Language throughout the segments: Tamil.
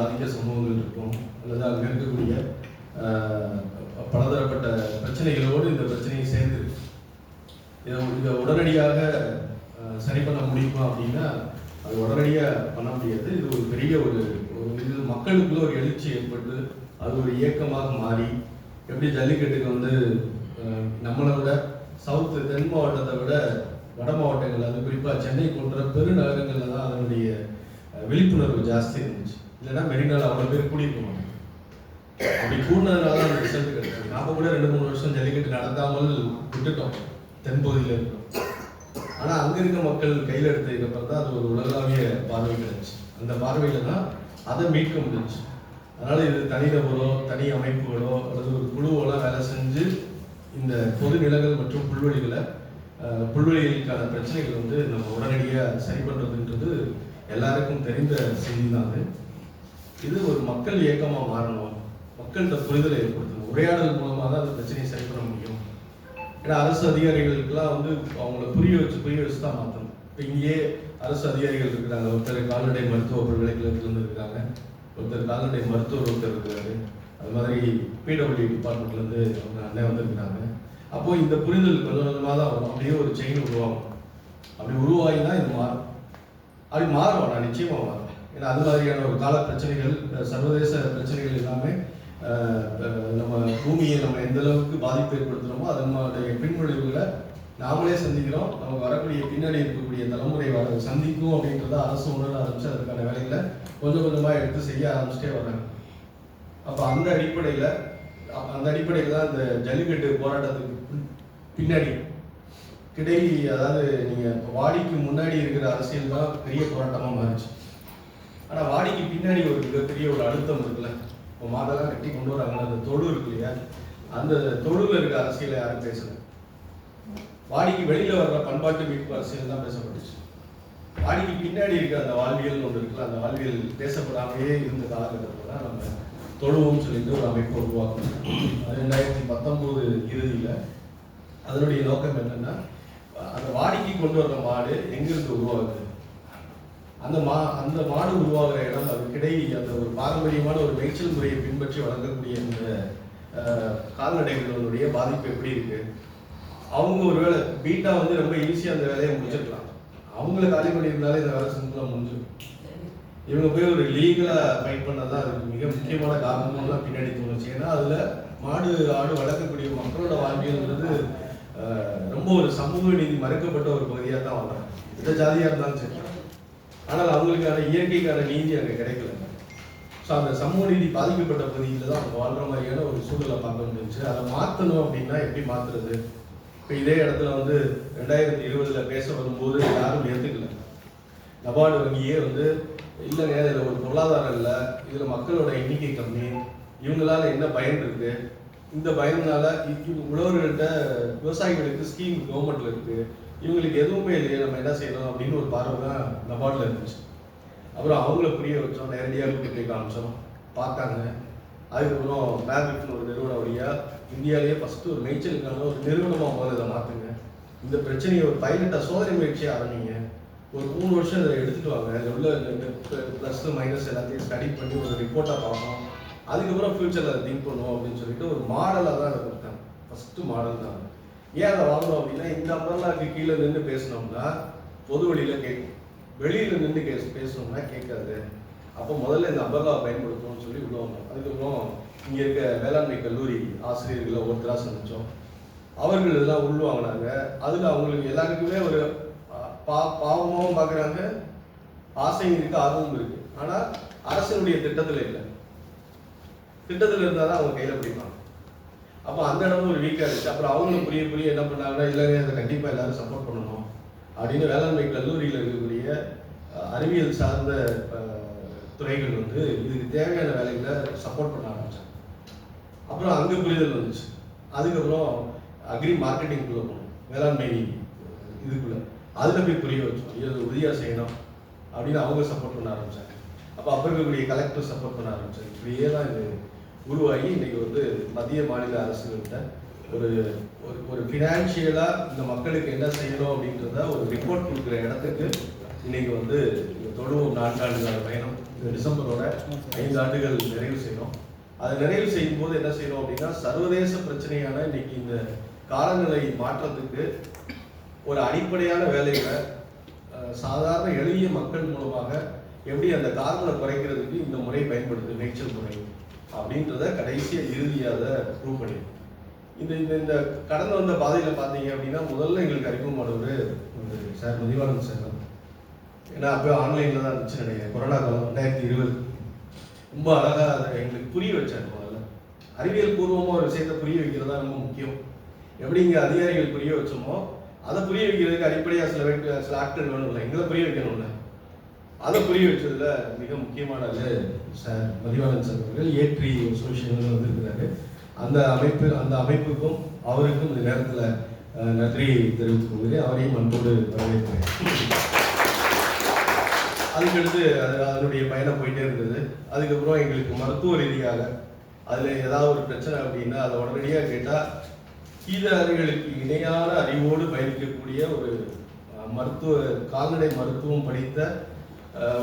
ஆதிக்க சமூகங்கள் இருக்கும் அல்லது அங்கே இருக்கக்கூடிய பலதரப்பட்ட பிரச்சனைகளோடு இந்த பிரச்சனையை சேர்ந்து இதை இதை உடனடியாக சரி பண்ண முடியுமா அப்படின்னா அது உடனடியாக பண்ண முடியாது. இது ஒரு பெரிய ஒரு ஒரு இது மக்களுக்குள்ள ஒரு எழுச்சி ஏற்பட்டு அது ஒரு இயக்கமாக மாறி எப்படி ஜல்லிக்கட்டுக்கு வந்து நம்மளை விட சவுத்து தென் மாவட்டத்தை விட வட மாவட்டங்கள் அது குறிப்பாக சென்னை போன்ற பெருநகரங்களில் தான் அதனுடைய விழிப்புணர்வு ஜாஸ்தி இருந்துச்சு. இல்லைன்னா மெரினால அவ்வளோ பேர் கூடி போவாங்க அப்படி கூடினதுனால தான் ரிசல்ட் கிடைச்சது நாம கூட ரெண்டு மூணு வருஷம் ஜல்லிக்கட்டு நடத்தாமல் விட்டுட்டோம். தென்பகுதியில் இருந்தோம். ஆனால் அங்கே இருக்க மக்கள் கையில் எடுத்ததுக்கப்புறம் தான் அது ஒரு உலகளாவிய பார்வை கிடைச்சு. அந்த பார்வையில் தான் அதை மீட்க முடிஞ்சுச்சு அதனால் இது தனிநபரோ தனி அமைப்புகளோ அல்லது ஒரு குழுவோலாம் வேலை செஞ்சு இந்த பொது நிலங்கள் மற்றும் புல்வெளிகளை புல்வெளிகளுக்கான பிரச்சனைகள் வந்து நம்ம உடனடியாக சரி பண்ணுறதுன்றது எல்லாருக்கும் தெரிந்த செய்தி தான் அது. இது ஒரு மக்கள் இயக்கமாக மாறணும் மக்கள்கிட்ட புரிதலை ஏற்படுத்தணும். உரையாடல் மூலமாக தான் அந்த பிரச்சனையை சரி பண்ண முடியும். ஏன்னா அரசு அதிகாரிகளுக்கெல்லாம் வந்து அவங்கள புரிய வச்சு புரிய வச்சு தான் மாற்றணும். இப்போ இங்கேயே அரசு அதிகாரிகள் இருக்கிறாங்க. ஒருத்தர் கால்நடை மருத்துவ பல்கலைக்கழகத்திலிருந்து இருக்காங்க ஒருத்தர் கால்நடை மருத்துவர் ஒருத்தர் இருக்கிறாரு. அது மாதிரி பிடபிள்யூ டிபார்ட்மெண்ட்லேருந்து அவங்க அண்ணன் வந்திருக்கிறாங்க. அப்போ இந்த புரிதல் கொஞ்சம் கொஞ்சமாக தான் வரும். அப்படியே ஒரு செயின் உருவாகும். அப்படி உருவாகி தான் இது மாறும். அப்படி மாறும் நான் நிச்சயமாக மாறும். ஏன்னா அது மாதிரியான ஒரு கால பிரச்சனைகள் சர்வதேச பிரச்சனைகள் எல்லாமே நம்ம பூமியை நம்ம எந்த அளவுக்கு பாதிப்பு ஏற்படுத்துகிறோமோ அதனுடைய பின்விளைவுகளை நாமளே சந்திக்கிறோம். நமக்கு வரக்கூடிய பின்னாடி இருக்கக்கூடிய தலைமுறை வர சந்திக்கும் அப்படின்றத அரசு உணர ஆரம்பிச்சு அதுக்கான வேலைகளை கொஞ்சம் கொஞ்சமாக எடுத்து செய்ய ஆரம்பிச்சிட்டே வர்றாங்க. அப்போ அந்த அடிப்படையில் அந்த அடிப்படையில் தான் இந்த ஜல்லிக்கட்டு போராட்டத்துக்கு பின்னாடி கிடை அதாவது நீங்கள் வாடிக்கு முன்னாடி இருக்கிற அரசியல் தான் பெரிய போராட்டமாக மாறிச்சு. ஆனால் வாடிக்கு பின்னாடி ஒரு மிகப்பெரிய ஒரு அழுத்தம் இருக்குல்ல? இப்போ மாதெல்லாம் கட்டி கொண்டு வராங்க அந்த தொழு இருக்கு இல்லையா? அந்த தொழுல இருக்க அரசியலை யாரும் பேசல. வாடிக்கு வெளியில் வர்ற பண்பாட்டு மீட்பு அரசியல் தான் பேசப்பட்டுச்சு. வாடிக்கு பின்னாடி இருக்க அந்த வாழ்வியல் ஒன்று இருக்குல்ல அந்த வாழ்வியல் பேசப்படாமையே இருந்த காலகட்டத்தில் தான் நம்ம தொழுவோம்னு சொல்லிட்டு ஒரு அமைப்பு உருவாக்கணும் அது ரெண்டாயிரத்தி பத்தொம்போது இறுதியில் அதனுடைய நோக்கம் என்னன்னா அந்த வாடிக்கு கொண்டு வர்ற மாடு எங்கிருந்து உருவாகுது? அந்த மா அந்த மாடு உருவாகிற இடம் அது கிடை அந்த ஒரு பாரம்பரியமான ஒரு மேய்ச்சல் முறையை பின்பற்றி வளர்க்கக்கூடிய அந்த கால்நடைகளுடைய பாதிப்பு எப்படி இருக்கு? அவங்க ஒருவேளை பீட்டா வந்து ரொம்ப ஈஸியாக அந்த வேலையை முடிச்சிருக்கலாம். அவங்கள காலி பண்ணியிருந்தாலே இந்த வேலை சிம்பிளாக முடிஞ்சிடும். இவங்க போய் ஒரு லீகலா ஃபைட் பண்ணதான் அதுக்கு மிக முக்கியமான காரணம்லாம் பின்னாடி தோணுச்சு. ஏன்னா அதுல மாடு ஆடு வளர்க்கக்கூடிய மக்களோட வாழ்வியல்ன்றது ரொம்ப ஒரு சமூக நீதி மறுக்கப்பட்ட ஒரு பகுதியாக தான் வளர்றாங்க எந்த ஜாதியாக இருந்தாலும் சரி. ஆனால் அவங்களுக்கான இயற்கைக்கான நீதி அங்கே கிடைக்கல. ஸோ அந்த சமூக நீதி பாதிக்கப்பட்ட பகுதியில் தான் அவங்க வாழ்ற மாதிரியான ஒரு சூழலை பார்க்க முடிஞ்சுச்சு அதை மாற்றணும் அப்படின்னா எப்படி மாற்றுறது இப்போ இதே இடத்துல வந்து ரெண்டாயிரத்தி இருபதில் பேச வரும்போது யாரும் ஏற்றுக்கல நபார்டு வங்கியே வந்து இல்லைங்க இதில் ஒரு பொருளாதாரம் இல்லை இதில் மக்களோட எண்ணிக்கை கம்மி இவங்களால என்ன பயன் இருக்குது இந்த பயனால உழவர்கள்ட்ட விவசாயிகளுக்கு ஸ்கீம் கவர்மெண்ட்ல இருக்குது இவங்களுக்கு எதுவுமே இல்லையே நம்ம என்ன செய்யணும் அப்படின்னு ஒரு பார்வை தான் நபார்டில் இருந்துச்சு. அப்புறம் அவங்கள புரிய வச்சோம் நேரடியாக கூட்டி போய் காமிச்சோம். பார்த்தாங்க. அதுக்கப்புறம் பேபிட்னு ஒரு நிறுவனம் வழியாக இந்தியாவிலேயே ஃபஸ்ட்டு ஒரு மேய்ச்சலுக்கான ஒரு நிறுவனமாக முதல்ல இதை மாற்றுங்க இந்த பிரச்சனையை ஒரு பைலட்டாக சோதனை முயற்சியை ஆரம்பிங்க. ஒரு மூணு வருஷம் இதை எடுத்துகிட்டு வாங்க. அதில் உள்ள ப்ளஸ் மைனஸ் எல்லாத்தையும் ஸ்டடி பண்ணி ஒரு ரிப்போர்ட்டாக பார்ப்போம். அதுக்கப்புறம் ஃப்யூச்சரில் அதை திங்க் பண்ணுவோம் அப்படின்னு சொல்லிட்டு ஒரு மாடலாக தான் அதை கொடுத்தாங்க. ஃபஸ்ட்டு மாடல் தான் ஏன் அதை வாங்கணும் அப்படின்னா இந்த அம்பர்லாக்கு கீழே நின்று பேசினோம்னா பொது வழியில் கேட்கும் வெளியில் நின்று கே பேசணும்னா கேட்காது. அப்போ முதல்ல இந்த அம்பர்லாவை பயன்படுத்தணும்னு சொல்லி உள்ள வந்தோம். அதுக்கப்புறம் இங்கே இருக்க வேளாண்மை கல்லூரி ஆசிரியர்களை ஒருத்தராக சந்தித்தோம் அவர்கள் இதெல்லாம் உள்வாங்கினாங்க அதில் அவங்களுக்கு எல்லாருக்குமே ஒரு பா பாவமாகவும் பார்க்குறாங்க ஆசையும் இருக்குது ஆர்வமும் இருக்குது ஆனால் அரசினுடைய திட்டத்தில் இல்லை. திட்டத்தில் இருந்தால் தான் அவங்க கையில் பிடிப்பாங்க. அப்போ அந்த இடமும் ஒரு வீக்காக இருந்துச்சு. அப்புறம் அவங்களும் புரிய புரிய என்ன பண்ணாங்கன்னா இல்லைங்க அதை கண்டிப்பாக எல்லாரும் சப்போர்ட் பண்ணணும். அப்படின்னு வேளாண்மை கல்லூரியில் இருக்கக்கூடிய அறிவியல் சார்ந்த துறைகள் வந்து இதுக்கு தேவையான வேலைகளை சப்போர்ட் பண்ண ஆரம்பித்தாங்க அப்புறம் அங்கே புரிதல் வந்துச்சு. அதுக்கப்புறம் அக்ரி மார்க்கெட்டிங்குள்ளே போகணும் வேளாண்மை இதுக்குள்ளே. அதில் போய் புரிய வச்சோம். இது உறுதியாக செய்யணும். அப்படின்னு அவங்க சப்போர்ட் பண்ண ஆரம்பித்தாங்க அப்போ அப்போ இருக்கக்கூடிய கலெக்டர் சப்போர்ட் பண்ண ஆரம்பிச்சாங்க. இப்படியே தான் இது உருவாகி இன்னைக்கு வந்து மத்திய மாநில அரசுகிட்ட ஒரு ஒரு ஒரு ஃபினான்ஷியலாக இந்த மக்களுக்கு என்ன செய்யணும் அப்படின்றத ஒரு ரிப்போர்ட் கொடுக்குற இடத்துக்கு இன்னைக்கு வந்து தொழுவோம் நான்காண்டு கால பயணம் இந்த டிசம்பரோட ஐந்து ஆண்டுகள் நிறைவு செய்யணும். அதை நிறைவு செய்யும் போது என்ன செய்யணும் அப்படின்னா சர்வதேச பிரச்சனையான இன்னைக்கு இந்த காலநிலை மாற்றத்துக்கு ஒரு அடிப்படையான வேலைகளை சாதாரண எளிய மக்கள் மூலமாக எப்படி அந்த கார்பனை குறைக்கிறதுக்கு இந்த முறை பயன்படுது மேய்ச்சல் முறை. அப்படின்றத கடைசியாக இறுதியாக ப்ரூவ் பண்ணிடும் இந்த இந்த இந்த கடந்து வந்த பாதையில் பார்த்தீங்க அப்படின்னா முதல்ல எங்களுக்கு அறிமுகமானவர் ஒரு சார் மதிவானந்த் சார் தான். ஏன்னா அப்போ ஆன்லைனில் தான் இருந்துச்சு நினைக்கிறேன் கொரோனா காலம் ரெண்டாயிரத்தி இருபது. ரொம்ப அழகாக அதை எங்களுக்கு புரிய வச்சார் முதல்ல. அறிவியல் பூர்வமாக ஒரு விஷயத்தை புரிய வைக்கிறது தான் ரொம்ப முக்கியம். எப்படி இங்கே அதிகாரிகள் புரிய வச்சோமோ அதை புரிய வைக்கிறதுக்கு அடிப்படையாக சில சில ஆக்டர் வேணும்ல எங்களை புரிய வைக்கணும்ல. அதை புரிய வச்சதுல மிக முக்கியமானது சார் மதிவானன் சார் அவர்கள் ஏற்றி சோசியல் வந்திருக்கிறாரு. அந்த அமைப்பு அந்த அமைப்புக்கும் அவருக்கும் இந்த நேரத்தில் நன்றி நன்றியை தெரிவித்துக் கொள்கிறேன். அவரையும் அன்போடு வரவேற்கிறேன். அதுக்கடுத்து அது அதனுடைய பயணம் போயிட்டே இருந்தது. அதுக்கப்புறம் எங்களுக்கு மருத்துவ ரீதியாக அதில் ஏதாவது ஒரு பிரச்சனை அப்படின்னா அதை உடனடியாக கேட்டால் கீதாரிகளுக்கு இணையான அறிவோடு பயணிக்கக்கூடிய ஒரு மருத்துவ கால்நடை மருத்துவம் படித்த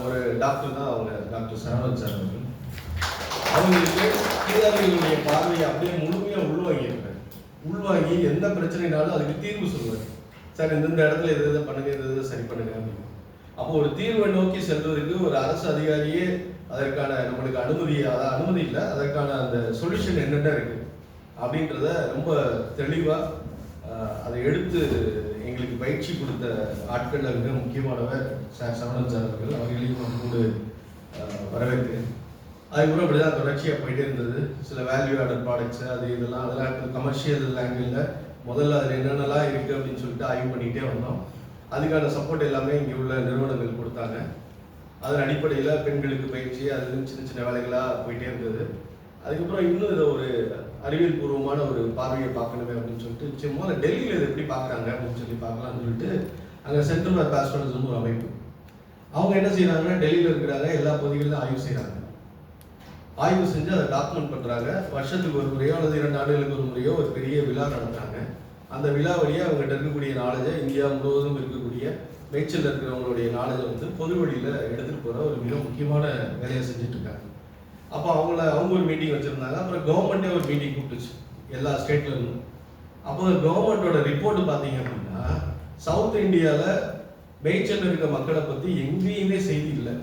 ஒரு டாக்டர் தான் அவங்க டாக்டர் சரவணன் அவர்கள். அவங்களுக்கு கீதாரிகளுடைய பார்வையை அப்படியே முழுமையாக உள்வாங்கியிருக்காரு. உள்வாங்கி எந்த பிரச்சனைனாலும் அதுக்கு தீர்வு சொல்லுவார். சார் இந்தந்த இடத்துல எது எதை பண்ணுங்க எது எதை சரி பண்ணுங்க அப்படின்னு அப்போ ஒரு தீர்வை நோக்கி செல்வதற்கு ஒரு அரசு அதிகாரியே அதற்கான நம்மளுக்கு அனுமதி அதாவது அனுமதி இல்லை. அதற்கான அந்த சொல்யூஷன் என்னென்ன இருக்கு அப்படின்றத ரொம்ப தெளிவாக அதை எடுத்து எங்களுக்கு பயிற்சி கொடுத்த ஆட்கள் மிக முக்கியமானவர் சார் சரவணன் சார் அவர்கள். அவர்களையும் அன்போடு கூட வரவேற்கிறேன். அதுக்கப்புறம் அப்படி தான் தொடர்ச்சியாக போயிட்டே இருந்தது. சில வேல்யூ ஆடட் ப்ராடக்ட்ஸ் அது இதெல்லாம் அதெல்லாம் கமர்ஷியல் ஆங்கிளில் முதல்ல அதில் என்னென்னலாம் இருக்குது அப்படின்னு சொல்லிட்டு ஆய்வு பண்ணிகிட்டே வந்தோம். அதுக்கான சப்போர்ட் எல்லாமே இங்கே உள்ள நிறுவனங்கள் கொடுத்தாங்க. அதன் அடிப்படையில் பெண்களுக்கு பயிற்சி அது சின்ன சின்ன வேலைகளாக போயிட்டே இருந்தது. அதுக்கப்புறம் இன்னும் இதை ஒரு அறிவியல் பூர்வமான ஒரு பார்வையை பார்க்கணுமே அப்படின்னு சொல்லிட்டு சரி முதல்ல டெல்லியில் இதை எப்படி பார்க்குறாங்க அப்படின்னு சொல்லி பார்க்கலாம்னு சொல்லிட்டு அங்கே சென்ட்ரல் ஆஃப் பாஸ்டோரிசம் ஒரு அமைப்பு. அவங்க என்ன செய்கிறாங்கன்னா டெல்லியில் இருக்கிறாங்க எல்லா பகுதிகளிலும் ஆய்வு செய்கிறாங்க ஆய்வு செஞ்சு அதை டாக்குமெண்ட் பண்ணுறாங்க வருஷத்துக்கு ஒரு முறையோ அல்லது இரண்டு ஆண்டுகளுக்கு ஒரு முறையோ ஒரு பெரிய விழா நடத்துகிறாங்க அந்த விழா வழியாக அவங்ககிட்ட இருக்கக்கூடிய நாலேஜை இந்தியா முழுவதும் இருக்கக்கூடிய மேய்ச்சல் இருக்கிறவங்களுடைய நாலேஜை வந்து பொது வழியில் எடுத்துகிட்டு போகிற ஒரு மிக முக்கியமான வேலையை செஞ்சுட்டு இருக்காங்க. அப்போ அவங்கள அவங்க ஒரு மீட்டிங் வச்சுருந்தாங்க. அப்புறம் கவர்மெண்ட்டே ஒரு மீட்டிங் கூப்பிட்டுச்சு. எல்லா ஸ்டேட்லேருந்தும் அப்போ கவர்மெண்ட்டோட ரிப்போர்ட் பார்த்தீங்க அப்படின்னா சவுத் இந்தியாவில் மேய்ச்சல் இருக்க மக்களை பற்றி எங்கேயுமே செய்தி இல்லை.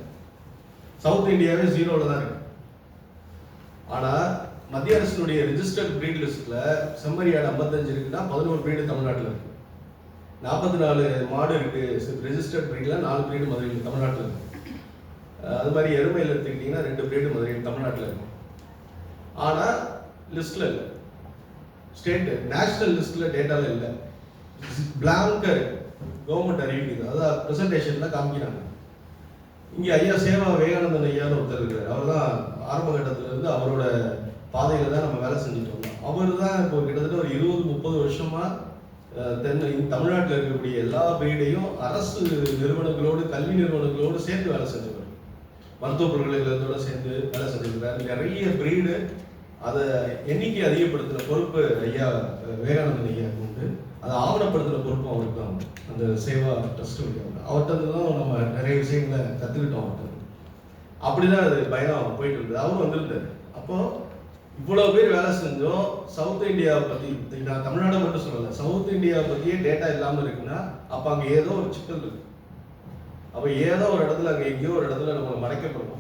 சவுத் இந்தியாவே ஜீரோவில் தான் இருக்கு. ஆனால் மத்திய அரசினுடைய ரிஜிஸ்டர்ட் பிரீட் லிஸ்ட்டில் செம்மறியாடு 55 இருக்குன்னா பதினோரு பிரீடு தமிழ்நாட்டில் இருக்கு. நாற்பத்தி நாலு மாடு இருக்கு. ரிஜிஸ்டர்ட் பிரீடில் நாலு பிரீடு மதுரையில் தமிழ்நாட்டில் இருக்கு. அது மாதிரி எருமையில் எடுத்துக்கிட்டிங்கன்னா ரெண்டு பிரீடு மதுரையில் தமிழ்நாட்டில் இருக்கும். ஆனால் லிஸ்ட்டில் இல்லை. ஸ்டேட் நேஷனல் லிஸ்ட்டில் டேட்டாவில் இல்லை. பிளாங்கர் கவர்மெண்ட் அறிவிக்குது. அதான் ப்ரெசன்டேஷனில் காமிக்கிறாங்க. இங்கே ஐயா சேவா விவேகானந்தன் ஐயான்னு ஒருத்தர் இருக்கார். அவர் தான் ஆரம்ப கட்டத்திலேருந்து அவரோட பாதையில் தான் நம்ம வேலை செஞ்சுட்டு வந்தோம். அவர் தான் இப்போ கிட்டத்தட்ட ஒரு இருபது முப்பது வருஷமாக தென் தமிழ்நாட்டில் இருக்கக்கூடிய எல்லா பீடையும் அரசு நிறுவனங்களோடு கல்வி நிறுவனங்களோடு சேர்ந்து வேலை செஞ்சவர் மருத்துவ பல்கலைக்கழகத்தோட சேர்ந்து வேலை செஞ்சிருக்கிறார். நிறைய பிரீடு அதை எண்ணிக்கை அதிகப்படுத்துகிற பொறுப்பு ஐயா அஹ், விவேகானந்தன் ஐயா உண்டு. அதை ஆவணப்படுத்துகிற பொறுப்பு அவருக்கு தான் அந்த சேவா ட்ரஸ்ட் அவர்கிட்ட இருந்து தான் நம்ம நிறைய விஷயங்களை கற்றுக்கிட்டோம் அவர்கிட்ட இருந்து. அப்படிதான் அது பயணம் போயிட்டு இருந்தது அவரும் வந்திருந்தார். அப்போ இவ்வளோ பேர் வேலை செஞ்சோம். சவுத் இந்தியாவை பற்றி நான் தமிழ்நாடு மட்டும் சொல்லலை. சவுத் இந்தியாவை பற்றியே டேட்டா இல்லாமல் இருக்குன்னா அப்போ அங்கே ஏதோ ஒரு சிக்கல் இருக்குது அப்போ ஏதோ ஒரு இடத்துல அங்கே எங்கேயோ ஒரு இடத்துல நம்ம மறைக்கப்படுறோம்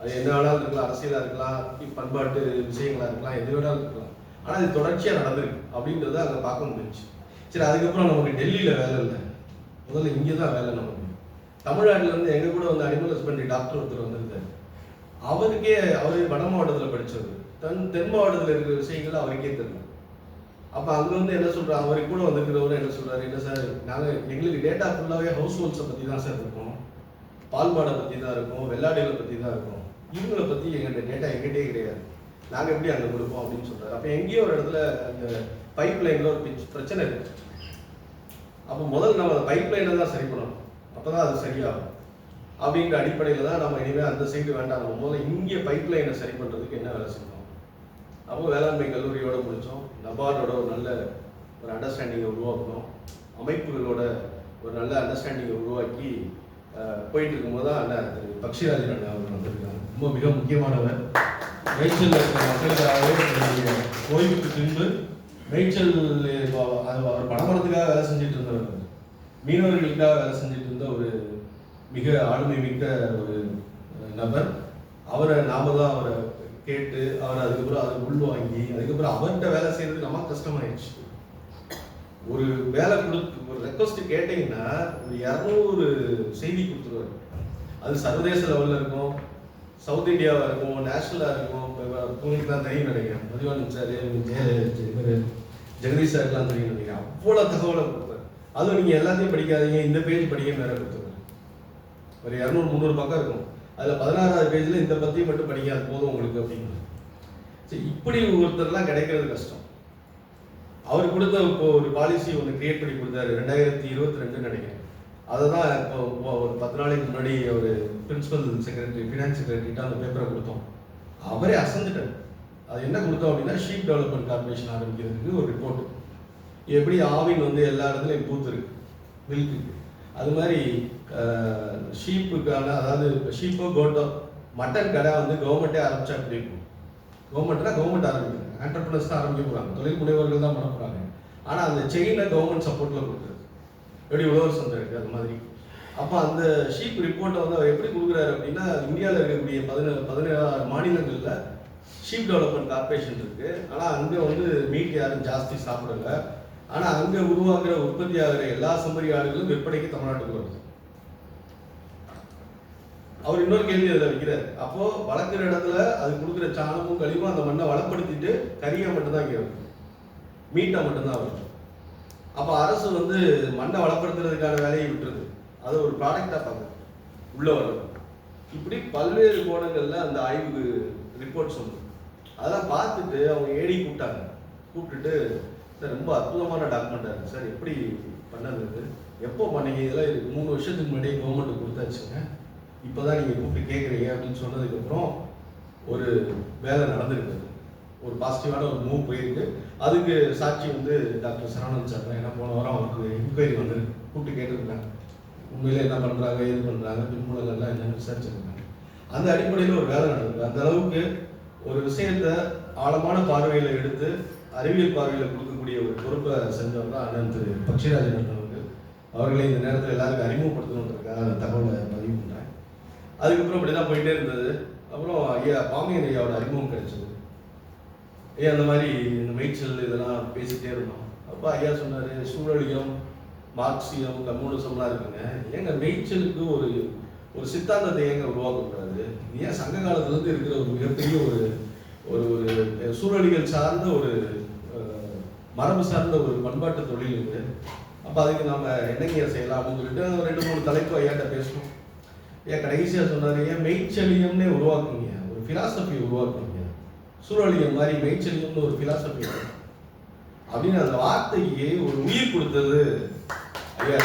அது எந்த வேணாலும் இருக்கலாம் அரசியலாக இருக்கலாம் பண்பாட்டு விஷயங்களாக இருக்கலாம் எது வேணாலும் இருக்கலாம். ஆனால் இது தொடர்ச்சியாக நடந்திருக்கு அப்படின்றத அங்கே பார்க்க முடிஞ்சு சரி அதுக்கப்புறம் நமக்கு டெல்லியில் வேலை இல்லை. முதல்ல இங்கே தான் வேலை நமக்கு. தமிழ்நாட்டில் வந்து எங்கள் கூட வந்து அனிமல் ஹஸ்பண்டரி டாக்டர் ஒருத்தர் வந்திருந்தார். அவருக்கே அவர் வட மாவட்டத்தில் படிச்சவர். தன் தென் மாவட்டத்தில் இருக்கிற விஷயங்கள் அவருக்கே தெரியும். அப்போ அங்கே வந்து என்ன சொல்கிறார் அவருக்கு கூட வந்திருக்கிறவர் என்ன சொல்கிறார் என்ன சார் நாங்கள் எங்களுக்கு டேட்டா ஃபுல்லாகவே ஹவுஸ் ஹோல்ஸை பற்றி தான் சார் இருக்கும். பால் மாடை தான் இருக்கும். வெள்ளாடுகளை பற்றி தான் இருக்கும். இவங்களை பற்றி எங்கள்கிட்ட டேட்டா எங்கிட்டே கிடையாது. நாங்கள் எப்படி அங்கே கொடுப்போம் அப்படின்னு சொல்கிறார் அப்போ எங்கேயோ ஒரு இடத்துல அந்த பைப் லைனில் ஒரு பிரச்சனை இருக்கு. அப்போ முதல்ல நம்ம அந்த பைப் லைனை தான் சரி பண்ணணும். அப்போ தான் அது சரியாகும். அப்படிங்கிற அடிப்படையில் தான் நம்ம இனிமேல் அந்த சைடு வேண்டாம். நம்ம முதல்ல இங்கே பைப் லைனை சரி பண்ணுறதுக்கு என்ன வேலை செய்யணும்? அப்போ வேளாண்மை கல்லூரியோடு முடித்தோம் நபார்டோட ஒரு நல்ல ஒரு அண்டர்ஸ்டாண்டிங்கை உருவாக்கணும் அமைப்புகளோட ஒரு நல்ல அண்டர்ஸ்டாண்டிங்கை உருவாக்கி போயிட்டு இருக்கும்போது தான் அண்ணா திரு பக்ஷிராஜன் அண்ணா அவர் வந்திருக்காங்க. ரொம்ப மிக முக்கியமானவர். மேய்ச்சல் மக்களுக்காகவே ஓய்வுக்கு பின்பு மேய்ச்சல் அவர் பணமரத்துக்காக வேலை செஞ்சுட்டு இருந்தவர் மீனவர்களுக்காக வேலை செஞ்சுட்டு இருந்த ஒரு மிக ஆளுமை மிக்க ஒரு நபர். அவரை நாம தான் அவரை கேட்டு அவர் அதுக்கப்புறம் அதை உள்வாங்கி அதுக்கப்புறம் அவர்கிட்ட வேலை செய்யறது ரொம்ப கஷ்டமாயிடுச்சு. ஒரு வேலை கொடுத்து ஒரு ரெக்வஸ்ட் கேட்டீங்கன்னா ஒரு இரநூறு செய்தி கொடுத்துருவாரு. அது சர்வதேச லெவலில் இருக்கும் சவுத் இந்தியாவாக இருக்கும் நேஷனலாக இருக்கும். உங்களுக்கு தான் தெரியும் நினைக்கிறேன். மதிவானந்த் சார் ஜெகதீஷ் சார்லாம் தெரியும் நினைக்கிறேன். அவ்வளோ தகவலை கொடுப்பாரு. அதுவும் நீங்கள் எல்லாத்தையும் படிக்காதீங்க இந்த பேஜ் படிக்க வேற கொடுத்துருவாரு. ஒரு இரநூறு முந்நூறு பக்கம் இருக்கும். அதில் பதினாறாவது பேஜில் இந்த பற்றியும் மட்டும் படிங்க அது போதும் உங்களுக்கு அப்படின்னு சரி இப்படி ஒருத்தர்லாம் கிடைக்கிறது கஷ்டம். அவர் கொடுத்த இப்போ ஒரு பாலிசி ஒன்று கிரியேட் பண்ணி கொடுத்தாரு ரெண்டாயிரத்தி இருபத்தி ரெண்டுன்னு நினைக்கிறேன். அதை தான் இப்போ இப்போ ஒரு பத்து நாளைக்கு முன்னாடி ஒரு பிரின்சிபல் செக்ரட்டரி ஃபினான்ஸ் செக்ரட்டரிட்ட அந்த பேப்பரை கொடுத்தோம். அவரே அசந்துட்டார். அது என்ன கொடுத்தோம் அப்படின்னா ஷீப் டெவலப்மெண்ட் கார்பரேஷன் ஆரம்பிக்கிறதுக்கு ஒரு ரிப்போர்ட் எப்படி ஆவின் வந்து எல்லா இடத்துலையும் பூத்து இருக்கு மில்க் அது மாதிரி ஷீப்புக்கான அதாவது ஷீப்போ கோட்டோ மட்டன் கடை வந்து கவர்மெண்ட்டே ஆரம்பிச்சா எப்படி இருக்கும்? கவர்மெண்ட்னா கவர்மெண்ட் ஆரம்பிக்கிறாங்க. ஆண்டர்பிரினர்ஸ் தான் ஆரம்பிக்க போகிறாங்க தொழில் முனைவர்கள் தான் பண்ண போகிறாங்க ஆனால் அந்த செயினை கவர்மெண்ட் சப்போர்ட்டில் கொடுக்குறது. எப்படி உழவர் சந்தை இருக்குது அது மாதிரி. அப்போ அந்த ஷீப் ரிப்போர்ட்டை வந்து அவர் எப்படி கொடுக்குறாரு அப்படின்னா இந்தியாவில் இருக்கக்கூடிய பதினேழு பதினேழாறு மாநிலங்களில் ஷீப் டெவலப்மெண்ட் கார்பரேஷன் இருக்குது ஆனால் அங்கே வந்து மீட் யாரும் ஜாஸ்தி சாப்பிடல. ஆனால் அங்கே உருவாக்குற உற்பத்தி ஆகிற எல்லா சம்பரி ஆடுகளும் விற்பனைக்கு தமிழ்நாட்டுக்கு வருது. அவர் இன்னொரு கேள்வி அதில் வைக்கிறார். அப்போ வளர்க்குற இடத்துல அது கொடுக்குற சாணமும் கழிவும் அந்த மண்ணை வளப்படுத்திட்டு கறியை மட்டும்தான் இங்கே வருது மீட்டை மட்டும்தான் வரும் அப்போ அரசு வந்து மண்ணை வளப்படுத்துறதுக்கான வேலையை விட்டுருது. அதை ஒரு ப்ராடக்டாக பார்க்குது. உள்ளே வரும் இப்படி பல்வேறு கோணங்களில் அந்த ஆய்வு ரிப்போர்ட் சொல்லுது. அதெல்லாம் பார்த்துட்டு அவங்க ஏடி கூப்பிட்டாங்க. கூப்பிட்டுட்டு சார் ரொம்ப அற்புதமான டாக்குமெண்ட்டாக இருக்குது சார் எப்படி பண்ணது எப்போ பண்ணீங்க? இதெல்லாம் மூணு வருஷத்துக்கு முன்னாடியே கவர்மெண்ட் கொடுத்தாச்சுங்க. இப்போ தான் நீங்கள் கூப்பிட்டு கேட்குறீங்க அப்படின்னு சொன்னதுக்கப்புறம் ஒரு வேலை நடந்திருக்குது ஒரு பாசிட்டிவான ஒரு மூவ் போயிருக்கு. அதுக்கு சாட்சி வந்து டாக்டர் சரவணன் சார் தான். ஏன்னா போன வாரம் அவருக்கு என்கொயரி வந்திருக்கு கூப்பிட்டு கேட்டிருக்காங்க உண்மையிலே என்ன பண்ணுறாங்க ஏது பண்ணுறாங்க பின்புலங்கள்லாம் என்னென்னு விசாரிச்சிருக்காங்க அந்த அடிப்படையில் ஒரு வேலை நடந்திருக்கு. அந்த அளவுக்கு ஒரு விஷயத்த ஆழமான பார்வையில் எடுத்து அறிவியல் பார்வையில் கொடுக்கக்கூடிய ஒரு பொறுப்பை செஞ்சவர் தான் அண்ணன் திரு பக்ஷிராஜன் அவர்கள். அவர்களை இந்த நேரத்தில் எல்லாருக்கும் அறிமுகப்படுத்தணுன்றதுக்காக அந்த தகவலை பதிவு அதுக்கப்புறம் இப்படி தான் போயிட்டே இருந்தது. அப்புறம் ஐயா பாமியன் ஐயாவோட அறிமுகம் கிடைச்சது. ஐயா அந்த மாதிரி இந்த மெய்ச்சல் இதெல்லாம் பேசிகிட்டே இருந்தோம். அப்போ ஐயா சொன்னார் சூழலியம் மார்க்சியம் கம்யூனிசம்லாம் இருக்குங்க. ஏங்க மெய்ச்சலுக்கு ஒரு ஒரு சித்தாந்தத்தை ஏங்க உருவாக்கக்கூடாது? ஏன் சங்க காலத்துலேருந்து இருக்கிற ஒரு மிகப்பெரிய ஒரு ஒரு ஒரு சூழலிகள் சார்ந்த ஒரு மரபு சார்ந்த ஒரு பண்பாட்டு தொழில் இருக்குது அப்போ அதுக்கு நம்ம என்னங்க செய்யலாம் அப்படின்னு சொல்லிட்டு ரெண்டு மூணு தலைப்பு ஐயாட்ட பேசணும் ஏன் கடைசியாக சொன்னார் ஏன் மெய்ச்சலியம்னே உருவாக்குங்க. ஒரு ஃபிலாசபி உருவாக்குங்க. சூழலியம் மாதிரி மெய்ச்சலியம்னு ஒரு ஃபிலாசபி அப்படின்னு அந்த வார்த்தைக்கு ஒரு உயிர் கொடுத்தது ஐயா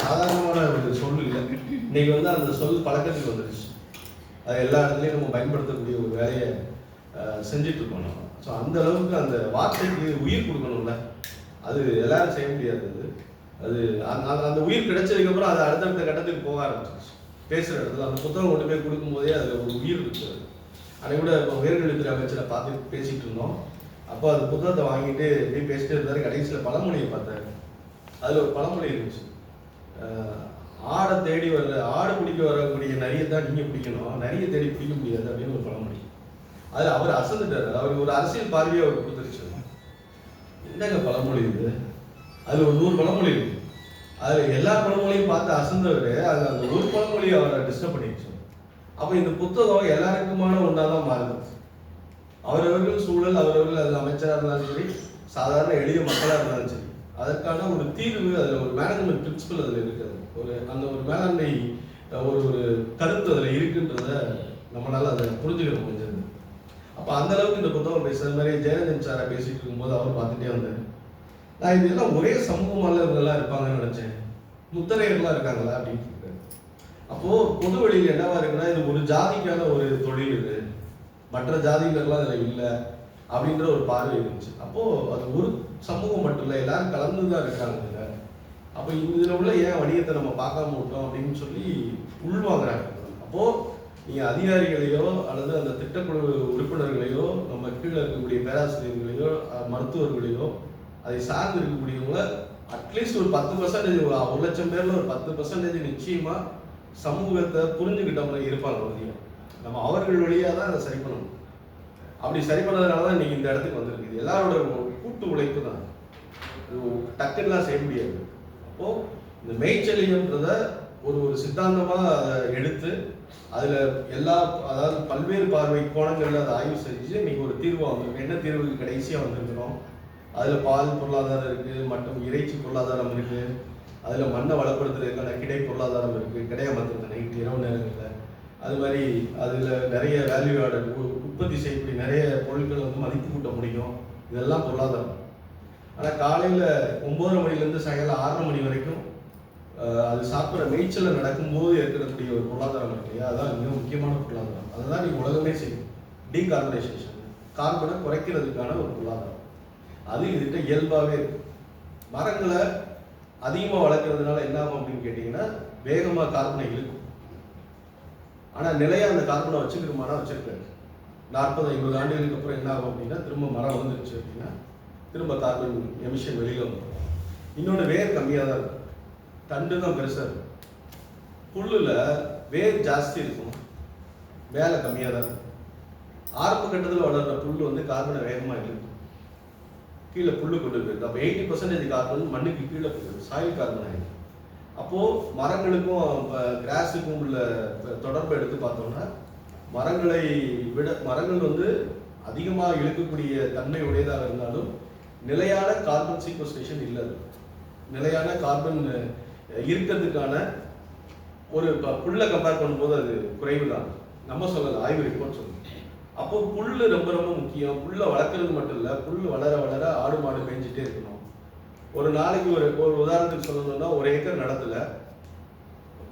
சாதாரணமான ஒரு சொல் இல்லை. இன்னைக்கு வந்து அந்த சொல் பழக்கத்துக்கு வந்துருச்சு. அது எல்லா இடத்துலையும் நம்ம பயன்படுத்தக்கூடிய ஒரு வேலையை செஞ்சுட்டு இருக்கோம் நம்ம. ஸோ அந்த அளவுக்கு அந்த வார்த்தைக்கு உயிர் கொடுக்கணும்ல. அது எல்லாரும் செய்ய முடியாது அது. அது அந்த அந்த- உயிர் கிடைச்சதுக்கு அப்புறம் அது அடுத்தடுத்த கட்டத்துக்கு போக ஆரம்பிச்சிருச்சு. பேசுகிற இடத்துல அந்த புத்தகம் கொண்டு போய் கொடுக்கும்போதே அது ஒரு உயிர் இருக்குது அதை கூட இப்போ உயர்கல்வித்துறை அமைச்சரை பார்த்து பேசிகிட்டு இருந்தோம். அப்போ அந்த புத்தகத்தை வாங்கிட்டு போய் பேசிட்டு இருந்தாரு. கடைசியில் பழமொழியை பார்த்தாரு. அதில் ஒரு பழமொழி இருந்துச்சு. ஆடை தேடி வர ஆடு பிடிக்க வரக்கூடிய நரியை தான் நீங்கள் பிடிக்கணும். நரியை தேடி பிடிக்க முடியாது அப்படின்னு ஒரு பழமொழி. அதில் அவர் அசந்துட்டார். அவருக்கு ஒரு அரசியல் பார்வையை அவர் கொடுத்துருச்சு. என்னங்க பழமொழி இது? அதில் ஒரு நூறு பழமொழி இருக்கு. அதில் எல்லா பழமொழியும் பார்த்து அசந்தவர் அது அந்த ஒரு பழமொழியை அவரை டிஸ்டர்ப் பண்ணிடுச்சு அப்போ இந்த புத்தகம் எல்லாருக்குமான ஒன்றாக தான் மாறுது. அவரவர்கள் சூழல் அவரவர்கள் அதில் அமைச்சராக இருந்தாலும் சரி சாதாரண எளிய மக்களாக இருந்தாலும் சரி அதற்கான ஒரு தீர்வு அதில் ஒரு மேனேஜ்மெண்ட் பிரின்சிபல் அதில் இருக்குது. ஒரு அந்த ஒரு மேலாண்மை ஒரு ஒரு கருத்து அதில் இருக்குன்றத நம்மளால அதை புரிஞ்சுக்கிற முடிஞ்சது. அப்போ அந்த அளவுக்கு இந்த புத்தகம் பேசுகிற மாதிரி ஜெயரஞ்சன் சாரை பேசிட்டு இருக்கும்போது அவர் பார்த்துட்டே வந்தார். நான் இதெல்லாம் ஒரே சமூகமால இவங்கெல்லாம் இருப்பாங்கன்னு நினைச்சேன். முத்தரையர்லாம் இருக்காங்களா அப்படின்னு அப்போ பொது வெளியில் என்னவா இருக்குன்னா இது ஒரு ஜாதிக்கான ஒரு தொழில் இது. மற்ற ஜாதியினர்லாம் அதில் இல்லை அப்படின்ற ஒரு பார்வை இருந்துச்சு. அப்போ அது ஒரு சமூகம் மட்டும் இல்லை எல்லாரும் கலந்து தான் இருக்காங்க அப்போ இதில் உள்ள ஏன் வணிகத்தை நம்ம பார்க்காம விட்டோம் அப்படின்னு சொல்லி உள்வாங்குறாங்க அப்போது நீங்கள் அதிகாரிகளையோ அல்லது அந்த திட்டக்குழு உறுப்பினர்களையோ நம்ம கீழே இருக்கக்கூடிய பேராசிரியர்களையோ மருத்துவர்களையோ அதை சார்ந்து இருக்கக்கூடியவங்க அட்லீஸ்ட் ஒரு பத்து பர்சன்டேஜ் ஒரு லட்சம் பேர்ல ஒரு பத்து பர்சன்டேஜ் நிச்சயமா சமூகத்தை புரிஞ்சுக்கிட்டவங்க இருப்பாங்க உறுதியாக நம்ம அவர்கள் வழியாக தான் அதை சரி பண்ணணும். அப்படி சரி பண்ணதுனால தான் நீங்கள் இந்த இடத்துக்கு வந்திருக்கு. எல்லாரோட கூட்டு உழைப்பு தான். இது டக்குன்னுலாம் செய்ய முடியாது. அப்போ இந்த மெய்ச்சலியம்ன்றத ஒரு ஒரு சித்தாந்தமாக அதை எடுத்து அதில் எல்லா அதாவது பல்வேறு பார்வை கோணங்களில் அதை ஆய்வு செஞ்சு இன்னைக்கு ஒரு தீர்வாக வந்திருக்கு. என்ன தீர்வுக்கு கடைசியாக வந்திருக்கிறோம்? அதில் பால் பொருளாதாரம் இருக்குது மற்றும் இறைச்சி பொருளாதாரம் இருக்குது அதில் மண்ணை வளப்படுத்துறதுக்கான கிடை பொருளாதாரம் இருக்குது கிடையா மாத்திருக்க நைட் இரவு நேரங்களில். அது மாதிரி அதில் நிறைய வேல்யூ ஆடட் உற்பத்தி செய்யக்கூடிய நிறைய பொருட்கள் வந்து மதிப்பு கூட்ட முடியும். இதெல்லாம் பொருளாதாரம். ஆனால் காலையில் ஒன்பதரை மணிலேருந்து சாயங்காலம் ஆறரை மணி வரைக்கும் அது சாப்பிட்ற மேய்ச்சலில் நடக்கும்போது இருக்கக்கூடிய ஒரு பொருளாதாரம் இருக்கு இல்லையா? அதான் மிக முக்கியமான பொருளாதாரம். அதுதான் நீ உலகமே செய்யும். டீகார்பனைசேஷன் கார்பனை குறைக்கிறதுக்கான ஒரு பொருளாதாரம். அது இதுகிட்ட இயல்பாகவே இருக்கு மரங்களை அதிகமாக வளர்க்குறதுனால என்ன ஆகும் அப்படின்னு கேட்டிங்கன்னா வேகமாக கார்பனை இழுக்கும். ஆனால் நிலையாக அந்த கார்பனை மரம் வச்சிருக்காரு நாற்பது ஐம்பது ஆண்டுகளுக்கு அப்புறம் என்ன ஆகும் அப்படின்னா திரும்ப மரம் வந்துருச்சு அப்படின்னா திரும்ப கார்பன் எமிஷன் வெளியில் வந்துடும் இன்னொன்று வேர் கம்மியாக தான் இருக்கும். தண்டு தான் பெருசாக இருக்கும். புல்லில் வேர் ஜாஸ்தி இருக்கும். வேலை கம்மியாக தான் இருக்கும். ஆரம்ப கட்டத்தில் வளர்கிற புல் வந்து கார்பனை வேகமாக இழுக்கும். கீழே புல்லு கொண்டு போயிடுது அப்போ எயிட்டி பர்சன்டேஜ் கார்பன் மண்ணுக்கு கீழே போயிடுது சாயில் கார்பன் ஆகிடுது அப்போது மரங்களுக்கும் கிராஸுக்கும் உள்ள தொடர்பை எடுத்து பார்த்தோம்னா மரங்களை விட மரங்கள் வந்து அதிகமாக இழுக்கக்கூடிய தன்மை உடையதாக இருந்தாலும் நிலையான கார்பன் சீக்வஸ்டேஷன் இல்லை நிலையான கார்பன் இருக்கிறதுக்கான ஒரு புல்லை கம்பேர் பண்ணும்போது அது குறைவு தான் நம்ம சொல்லலாம் ஆய்வு ரிப்போர்ட் சொல்லுது அப்போ புல்லு ரொம்ப ரொம்ப முக்கியம். புல்லை வளர்க்கறது மட்டும் இல்லை புல் வளர வளர ஆடு மாடு மேய்ஞ்சிட்டே இருக்கணும். ஒரு நாளைக்கு ஒரு ஒரு உதாரணத்துக்கு சொல்லணும்னா ஒரு ஏக்கர் நிலத்துல